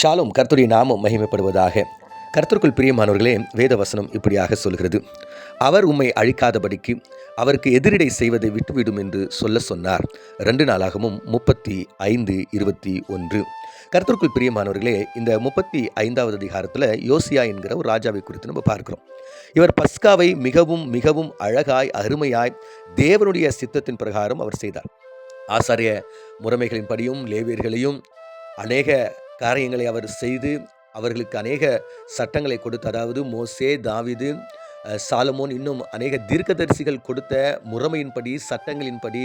ஷாலும் கர்த்தருடைய நாமம் மகிமைப்படுவதாக. கர்த்தருக்குள் பிரியமானவர்களே வேத வசனம் இப்படியாக சொல்கிறது. அவர் உம்மை அழிக்காதபடிக்கு அவருக்கு எதிரிடை செய்வதை விட்டுவிடும் என்று சொல்ல சொன்னார். ரெண்டு நாளாகவும் முப்பத்தி ஐந்து இருபத்தி ஒன்று. கர்த்தருக்குள் பிரியமானவர்களே இந்த முப்பத்தி ஐந்தாவது அதிகாரத்தில் யோசியா என்கிற ஒரு ராஜாவை குறித்து நம்ம பார்க்கிறோம். இவர் பஸ்காவை மிகவும் மிகவும் அழகாய் அருமையாய் தேவனுடைய சித்தத்தின் பிரகாரம் அவர் செய்தார். ஆசாரிய முறைமைகளின்படியும் லேவியர்களையும் அநேக காரியங்களை அவர் செய்து அவர்களுக்கு அநேக சட்டங்களை கொடுத்து அதாவது மோசே தாவிது சாலமோன் இன்னும் அநேக தீர்க்கதரிசிகள் கொடுத்த முறைமையின்படி சட்டங்களின்படி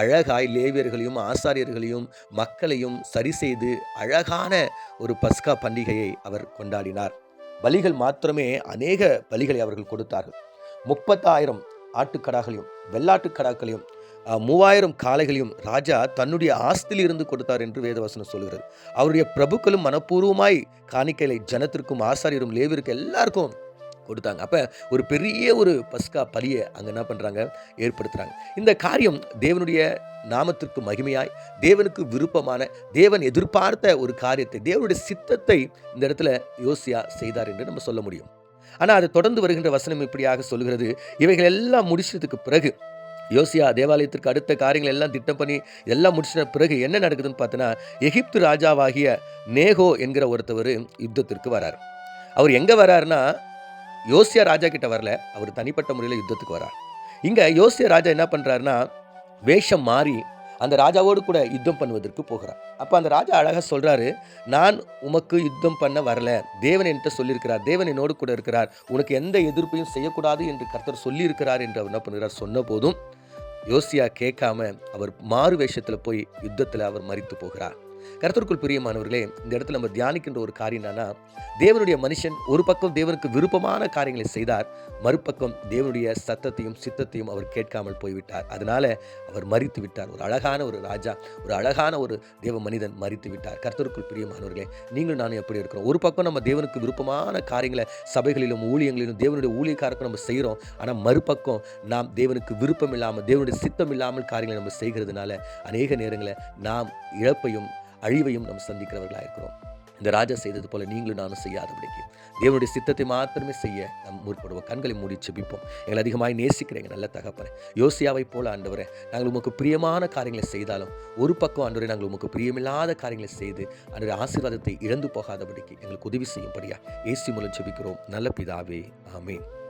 அழகாய் லேவியர்களையும் ஆசாரியர்களையும் மக்களையும் சரி செய்து அழகான ஒரு பஸ்கா பண்டிகையை அவர் கொண்டாடினார். பலிகள் மாத்திரமே அநேக பலிகளை அவர்கள் கொடுத்தார்கள். முப்பத்தாயிரம் ஆட்டுக்கடாக்களையும் வெள்ளாட்டுக்கடாக்களையும் மூவாயிரம் காளைகளையும் ராஜா தன்னுடைய ஆஸ்தியில் இருந்து கொடுத்தார் என்று வேதவசனம் சொல்கிறது. அவருடைய பிரபுக்களும் மனப்பூர்வமாய் காணிக்கைகளை ஜனத்திற்கும் ஆசாரியரும் லேவிற்கும் எல்லாருக்கும் கொடுத்தாங்க. அப்போ ஒரு பெரிய ஒரு பஸ்கா பலியை அங்கே என்ன பண்ணுறாங்க ஏற்படுத்துகிறாங்க இந்த காரியம் தேவனுடைய நாமத்திற்கு மகிமையாய் தேவனுக்கு விருப்பமான தேவன் எதிர்பார்த்த ஒரு காரியத்தை தேவனுடைய சித்தத்தை இந்த இடத்துல யோசியா செய்தார் என்று நம்ம சொல்ல முடியும். ஆனால் அது தொடர்ந்து வருகின்ற வசனம் இப்படியாக சொல்கிறது. இவைகள் எல்லாம் முடிச்சதுக்கு பிறகு யோசியா தேவாலயத்திற்கு அடுத்த காரியங்கள் எல்லாம் திட்டம் பண்ணி எல்லாம் முடிச்சின பிறகு என்ன நடக்குதுன்னு பார்த்தோன்னா எகிப்து ராஜாவாகிய நேகோ என்கிற ஒருத்தவர் யுத்தத்திற்கு வரார். அவர் எங்கே வராருன்னா யோசியா ராஜா கிட்ட வரல அவர் தனிப்பட்ட முறையில் யுத்தத்துக்கு வரார். இங்கே யோசியா ராஜா என்ன பண்ணுறாருன்னா வேஷம் மாறி அந்த ராஜாவோடு கூட யுத்தம் பண்ணுவதற்கு போகிறார். அப்போ அந்த ராஜா அழகாக சொல்கிறாரு நான் உமக்கு யுத்தம் பண்ண வரல. தேவன் என்கிட்ட சொல்லியிருக்கிறார். தேவன் என்னோடு கூட இருக்கிறார். உனக்கு எந்த எதிர்ப்பையும் செய்யக்கூடாது என்று கர்த்தர் சொல்லியிருக்கிறார் என்று அவர் என்ன பண்ணுகிறார்? சொன்ன போதும் யோசியா கேட்காம அவர் மாறு வேஷத்தில் போய் யுத்தத்தில் அவர் மறித்து போகிறார். கருத்திற்குள் பிரியமானவர்களே இந்த இடத்துல நம்ம தியானிக்கின்ற ஒரு காரியம் என்னன்னா தேவனுடைய மனுஷன் ஒரு பக்கம் தேவனுக்கு விருப்பமான காரியங்களை செய்தார் மறுபக்கம் தேவனுடைய சத்தத்தையும் சித்தத்தையும் அவர் கேட்காமல் போய்விட்டார். அதனால அவர் மறித்து விட்டார். ஒரு அழகான ஒரு ராஜா ஒரு அழகான ஒரு தேவ மனிதன் மறித்து விட்டார். கர்த்தருக்குள் பிரியமானவர்களே நீங்களும் நானும் எப்படி இருக்கிறோம்? ஒரு பக்கம் நம்ம தேவனுக்கு விருப்பமான காரியங்களை சபைகளிலும் ஊழியங்களிலும் தேவனுடைய ஊழியக்காரருக்கும் நம்ம செய்கிறோம். ஆனால் மறுபக்கம் நாம் தேவனுக்கு விருப்பம் இல்லாமல் தேவனுடைய சித்தம் இல்லாமல் காரியங்களை நம்ம செய்கிறதுனால அநேக நேரங்களில் நாம் இழப்பையும் அழிவையும் நாம் சந்திக்கிறவர்களாக இருக்கிறோம். இந்த ராஜா செய்தது போல நீங்களும் நானும் செய்யாதபடிக்கு தேவனுடைய சித்தத்தை மாத்திரமே செய்ய நம் முற்படுவோம். கண்களை மூடி செபிப்போம் எங்களை அதிகமாக நேசிக்கிறேங்க நல்ல தகப்பன. யோசியாவை போல ஆண்டவரை நாங்கள் உமக்கு பிரியமான காரியங்களை செய்தாலும் ஒரு பக்கம் ஆண்டவரே நாங்கள் உமக்கு பிரியமில்லாத காரியங்களை செய்து அன்றைய ஆசீர்வாதத்தை இழந்து போகாதபடிக்கு எங்களுக்கு உதவி செய்யும்படியா. ஏசி மூலம் செபிக்கிறோம் நல்ல பிதாவே ஆமேன்.